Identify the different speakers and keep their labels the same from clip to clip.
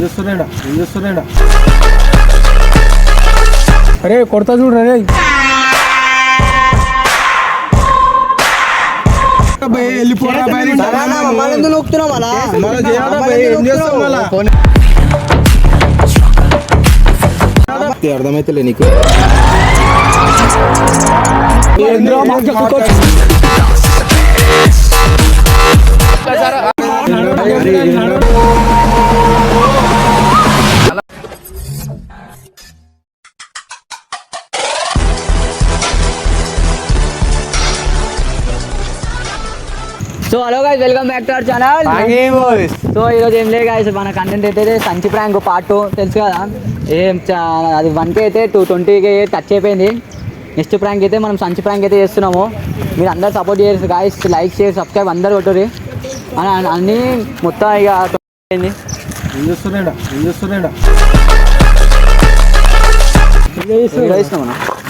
Speaker 1: చేస్తున్నాడా? ఏం చేస్తున్నాడా? అరే కొడతా చూడు రే. వెళ్ళిపోరా
Speaker 2: మమ్మల్ని నొక్కుతున్నాం
Speaker 3: so hello guys welcome back to our channel so ఈరోజు ఏం లేదు గైస్ మన కంటెంట్ అయితే సంచి ప్రాంక్ పార్ట్ టూ తెలుసు కదా? ఏం చా- అది వన్ కే అయితే టూ ట్వంటీకి టచ్ అయిపోయింది. నెక్స్ట్ ప్రాంక్ అయితే మనం సంచి ప్రాంక్ అయితే చేస్తున్నాము. మీరు అందరు సపోర్ట్ చేయరు గాయస్ లైక్ షేర్ సబ్స్క్రైబ్ అందరు కొట్టుర్రి అని అన్నీ మొత్తం ఇక అయింది
Speaker 1: ఏం చేస్తున్నాడా? చేస్తున్నాడా?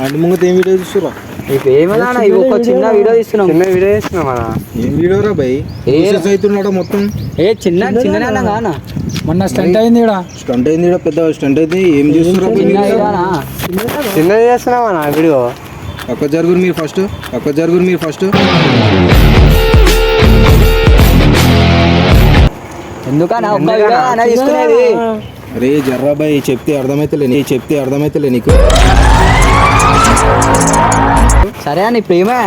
Speaker 1: అంటే ముంగత ఏం వీడియో చూస్తురా
Speaker 3: ఇప్పుడు ఏమైనా ఇవి ఒక చిన్న వీడియో? తీస్తున్నాం.
Speaker 1: ఏం వీడియో రా భయ్
Speaker 3: ఏ?
Speaker 1: Process అవుతున్నాడా మొత్తం?
Speaker 3: ఏ చిన్న కానా?
Speaker 1: మొన్న స్టంట్ అయింది ఇక్కడ స్టంట్ అయింది ఇక్కడ పెద్ద స్టంట్ అయితే ఏం చేస్తురా
Speaker 3: చిన్న ఇదానా?
Speaker 2: చిన్నది చేస్తున్నాం అన్న వీడియో?
Speaker 1: పక్క జరుగురు మీరు ఫస్ట్ పక్క జరుగురు మీరు ఫస్ట్.
Speaker 3: ఎందుకన్నా? ఒక్క వీడియో తీసుకునేది?
Speaker 1: అరే చెప్తే అర్థమైతలే నీ చెప్తే అర్థమైతలే నీకు.
Speaker 3: సరే అని ప్రేమే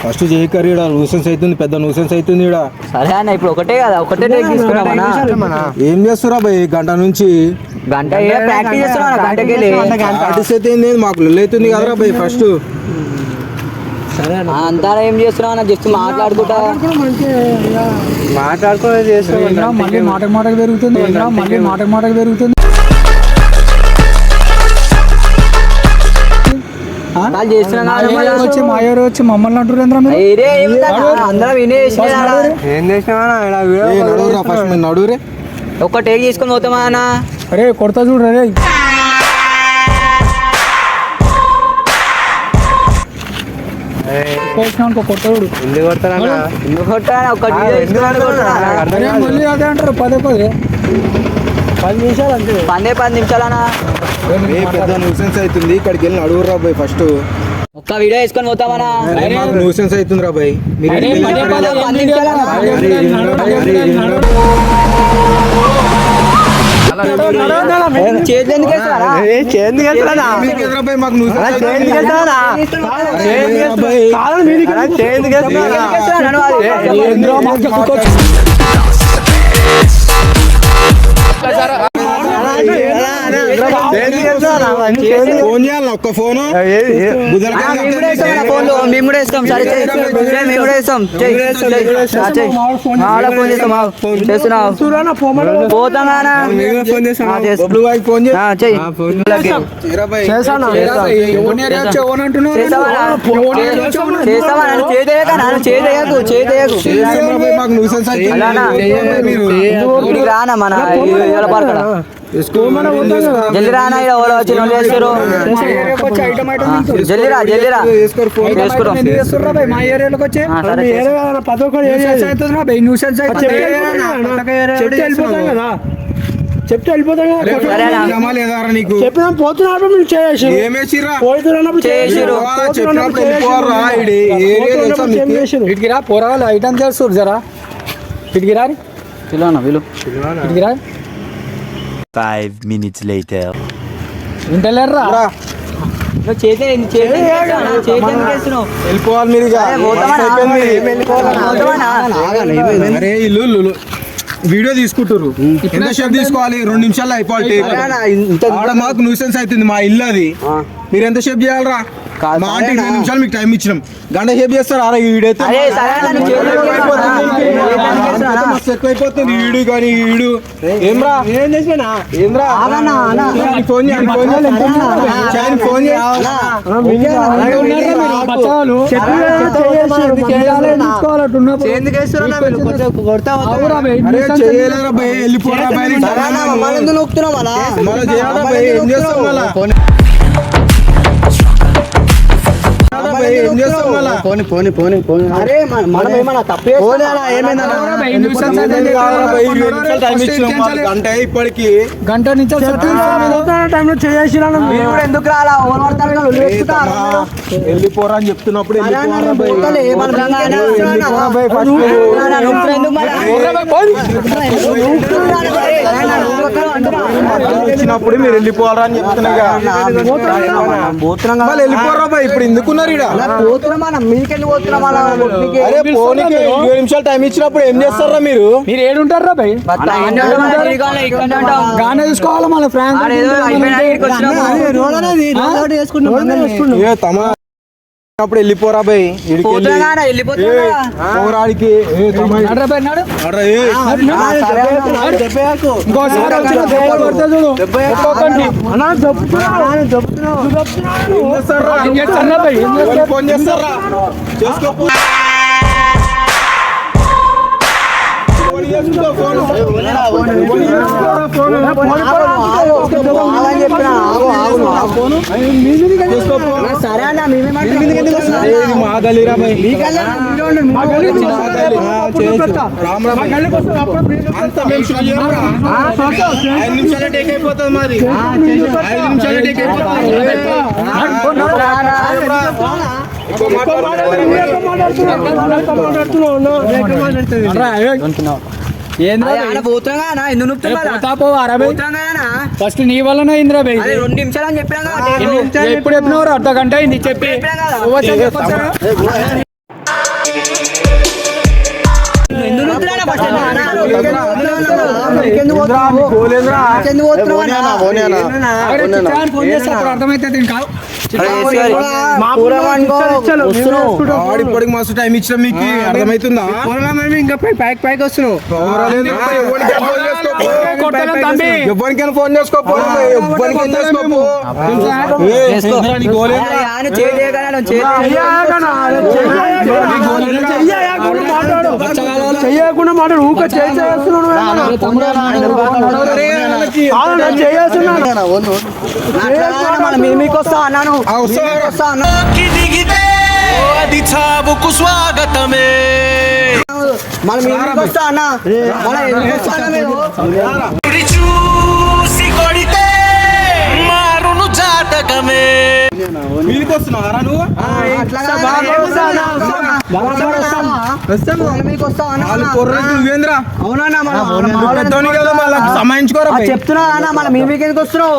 Speaker 1: ఫస్ట్ చేయకరి ఇక్కడ న్యూసెన్స్ అవుతుంది పెద్ద న్యూసెన్స్ అవుతుంది ఇక్కడ
Speaker 3: సరే అన్న ఇప్పుడు ఒకటే కదా ఒకటే టేక్ తీసుకున్నామన్నా
Speaker 1: ఏం చేస్తురా బాయ్ గంట నుంచి?
Speaker 3: గంట ప్రాక్టీస్ చేస్తున్నాం గంటకి వెళ్ళి
Speaker 1: ఆర్టిస్ట్ అయితే ఏంది మాకు లొల్లి అవుతుంది కదరా బాయ్ ఫస్ట్.
Speaker 3: అంతా ఏం చేస్తున్నావు అన్న జస్ట్ మాట్లాడుకుంటా.
Speaker 2: మాట్లాడుకునే చేస్తున్నాం
Speaker 4: మళ్ళీ మాట మాటకు పెరుగుతుంది మళ్ళీ మాట మాటకు పెరుగుతుంది.
Speaker 3: వాళ్ళు
Speaker 4: ఎవరు వచ్చి మా ఎవరు వచ్చి మమ్మల్ని అంటారు?
Speaker 3: అందరం ఒక టేక్ తీసుకొని పోతామా అన్న
Speaker 4: అరే కొడతా చూడు. రే పదే పదే. పది నిమిషాలు అంతే.
Speaker 3: పదే పది నిమిషాలనా?
Speaker 1: ఏ పెద్ద న్యూసెన్స్ అవుతుంది. ఇక్కడికి వెళ్ళి నడువురా బాయ్ ఫస్ట్.
Speaker 3: ఒక్క వీడియో తీసుకొని పోతామనా?
Speaker 1: మాకు న్యూసెన్స్ అవుతుంది రా బాయ్. ఫోన్ చేయాలి? ఒక్క ఫోను?
Speaker 3: మేము కూడా వేస్తాం సరే మేము కూడా వేస్తాం. చెయ్. చెయ్. ఆ, చెయ్. మా వాళ్ళకి ఫోన్ చేస్తాం. చేస్తున్నావు. పోతాం నాన్న.
Speaker 2: ఫోన్
Speaker 3: ఆ, చేస్తాం.
Speaker 1: బబ్లు బాయ్ ఫోన్ చేయి.
Speaker 3: ఆ, చెయ్.
Speaker 1: చేయరా బాయ్
Speaker 3: చేస్తావా? చేస్తావా నన్ను? చేదేయక నన్ను? చేదేయకు చేదేయకు
Speaker 1: చేస్తారా బాయ్ మాకు న్యూసెన్స్ అవుతుంది
Speaker 3: అలానా?
Speaker 1: మీరు
Speaker 3: ఇక్కడికి రానా మన జల్దీ రానా ఇక్కడ వచ్చి
Speaker 4: చెప్తే చెప్పినా పోతున్నప్పుడు మీరు చేసి పోతున్నప్పుడు పోరాలు ఐటమ్ చేస్తారు జరా. ఇటుకి రా.
Speaker 3: పిలువన్నా వీలు
Speaker 4: ఇటుకి రా
Speaker 5: Five minutes later.
Speaker 4: వింటలేరురా?
Speaker 1: వెళ్ళిపోవాలి మీరు ఇల్లు వీడియో తీసుకుంటారు ఎంత సేపు తీసుకోవాలి? రెండు నిమిషాలు అయిపోవాలి మాకు న్యూసెన్స్ అవుతుంది మా ఇల్లు అది. మీరు ఎంత సేపు చేయాలరా? మా అంటే రెండు నిమిషాలు మీకు టైం ఇచ్చినాం. గంట సేపు చేస్తారు
Speaker 3: అరే,
Speaker 1: అయితే మస్తు ఎక్కువైపోతుంది. ఈ వీడియో కానీ ఈ వీడియో ఏమ్రా? ఏం చేసినా ఫోన్ ఫోన్ ఫోన్ చేయలేరా వెళ్ళిపోరా మళ్ళీ? చేయాలా భయ్ ఏం చేస్తాం మళ్ళా?
Speaker 2: పోని పోని పోని పోని.
Speaker 3: అరే మన- ఏమన్నా తప్పు
Speaker 1: గంట ఇప్పటికి.
Speaker 4: గంట నుంచి
Speaker 2: టైంలో
Speaker 3: కూడా ఎందుకు రాలా? ఓన్ పడతారు
Speaker 1: వెళ్ళిపోరా అని చెప్తున్నప్పుడు వెళ్ళిపోరా. వెళ్ళిపోరా? ఇచ్చినప్పుడు మీరు వెళ్ళిపోవాలా అని చెప్తున్నాగా
Speaker 3: పోతున్నాం
Speaker 1: మళ్ళీ వెళ్ళిపోరా భయ్ ఇప్పుడు ఎందుకున్నారు ఇరవై నిమిషాలు టైం ఇచ్చినప్పుడు ఏం చేస్తారా మీరు?
Speaker 4: మీరు ఏడుంటారా
Speaker 3: ఉంటాం.
Speaker 4: గానే చూసుకోవాలి మళ్ళీ ఫ్రాంక్
Speaker 1: తమ అప్పుడు వెళ్ళిపోరా
Speaker 3: కదా.
Speaker 1: పోరాడికి ఫోన్ చేస్తారా? చేసుకో, ఫోన్. ఫోన్? ఫోన్. ఆ, చేయొచ్చు. రామ్ రామ్ భయ్. అంత. ఐదు నిమిషాలే టేక్ అయిపోతుంది మాది ఐదు నిమిషాలే టేక్ అయిపోతుంది.
Speaker 3: రా, రా.
Speaker 1: ఎక్కువ మాట్లాడతారు.
Speaker 4: ఏంద్రా
Speaker 3: అరే, ఆడ పోతున్నాం అన్న, ఎందుకు నొప్పుతున్నావు అలా?
Speaker 4: పోతా పో అరవై
Speaker 3: పోతున్నాం అన్న.
Speaker 4: ఫస్ట్ నీ వల్లనే ఇంద్రా
Speaker 3: అరే రెండు నిమిషాలు అని చెప్పినా
Speaker 4: ఎప్పుడు చెప్పినవారు అర్ధ గంట అయింది చెప్పి అర్థమైతే కాదు
Speaker 1: ఇప్పటికి మస్తు టైం ఇచ్చిన మీకు అర్థమవుతుందా?
Speaker 2: ఇంకా పైకి పైకి వస్తున్నావు
Speaker 1: ఎవరికైనా ఫోన్
Speaker 4: తంబి
Speaker 1: ఎవరికైనా ఫోన్ చేసుకోపో ఎవరికైనా చేసుకోపో ఏ, ఏంద్రా నీ గోలేంద్రా?
Speaker 3: అరే, ఆయన చేయి చేయగానే నువ్వు చేయి చేయగానే.
Speaker 2: చెయ్యకుండా మాట్లాడు ఊక చేస్తున్నాడు
Speaker 3: మీ మీకు వస్తా అన్నాను? వస్తా
Speaker 6: చావుకు స్వాగతమే
Speaker 3: మళ్ళీ మీ మీకు వస్తా అన్నా మళ్ళీ ఎందుకు వస్తా అన్నా మీరు
Speaker 6: గురి చూసి కొడితే మారును జాతకమే
Speaker 1: వీధికి వస్తున్నావారా నువ్వు?
Speaker 3: అట్లా కాదు, వస్తా అన్నా, వస్తా అన్నా. వస్తాము. మళ్ళీ మీకు వస్తా అన్నా
Speaker 1: వాళ్ళు కొర్రెకి నువ్వేంద్రా?
Speaker 3: అవునన్నా మన
Speaker 1: నువ్వు పెద్దోని కదా మళ్ళీ సమాయించుకోరా భయ్.
Speaker 3: చెప్తున్నా మీ మీకు ఎందుకు వస్తున్నావు?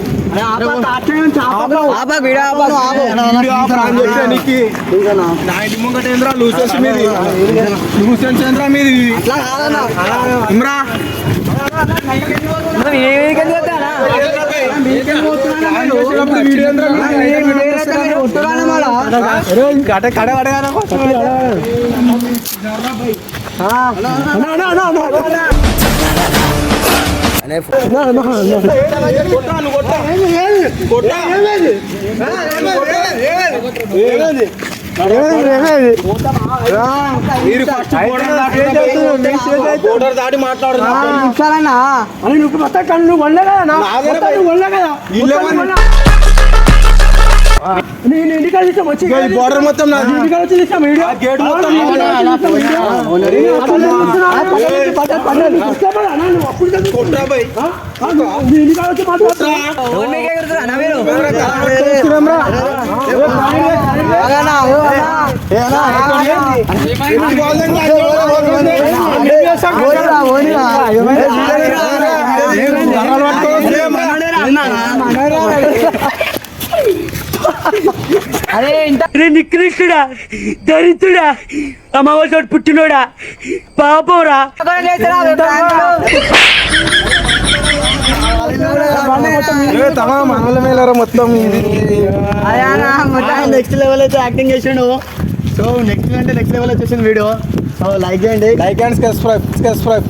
Speaker 3: వీడియో
Speaker 1: అటు తీసేది? ఏ, ఏంద్రా భయ్? ఏంద్రా ఇది పట్టుకుంటే ఏంద్రా ఇది? ఏంద్రా ఇది? ఏ, నువ్వు వీడియో
Speaker 3: వీడియో ఆపను, ఆపు.
Speaker 1: వీడియో ఆఫ్ అని చెప్పా నీకు. నా ఇంటి ముంగట ఏంద్రా లూసెన్స్ మీది లూసెన్స్ ఏంద్రా మీది. ఇమ్రా
Speaker 3: నువ్వు ఏ వీడియోకి ఎందుకు వస్తానా?
Speaker 1: చేసినప్పుడు బోర్డర్ దాటి
Speaker 3: నిమిషాలన్నా
Speaker 2: అని నువ్వు మొత్తం కన్ను
Speaker 1: బోర్డర్ మొత్తం నాది గేట్ మొత్తం నాది. కొట్టరా భయ్.
Speaker 2: ఇంటికాడ వచ్చి మాట్లాడుతున్నా
Speaker 3: ఎవరు మీకు ఎగురుతున్నారు అన్న మీరు?
Speaker 1: వస్తున్నాంరా.
Speaker 3: ఆగన్నా, ఓ అన్నా.
Speaker 1: ఎత్తి వాళ్ళని నా జోలో పోతుంది.
Speaker 3: ఓనిరా, ఓనిరా.
Speaker 1: ఏం కర్రలు పట్టుకోవచ్చు, ఏం రా.
Speaker 7: అరే ఇంత
Speaker 3: రే నికృష్టుడా దరిద్రుడా అమ్మవారి పుట్టినోడా పాపోరా.
Speaker 1: మనల మేలరా
Speaker 7: అదే మొత్తం.
Speaker 8: నెక్స్ట్ లెవెల్ అయితే యాక్టింగ్ చేసిండు. సో నెక్స్ట్ అంటే నెక్స్ట్ లెవెల్ వచ్చేసింది వీడియో. సో లైక్ చేయండి.
Speaker 1: Like and subscribe subscribe